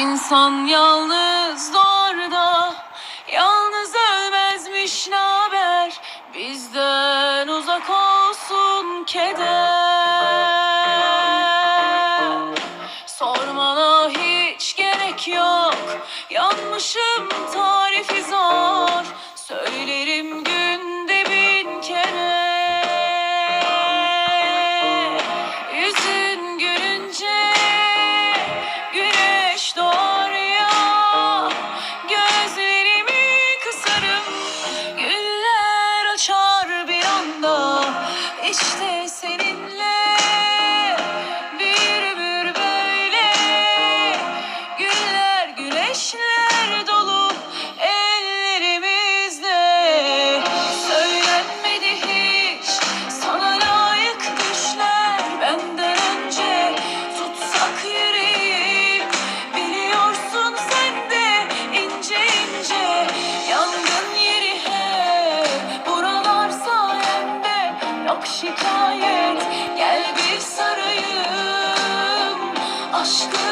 İnsan yalnız doğar Yalnız ölmezmiş ne haber? Bizden uzak olsun keder. Sormana hiç gerek yok Yanmışım tam Christ. şikayet. Gel bir sarayım aşkım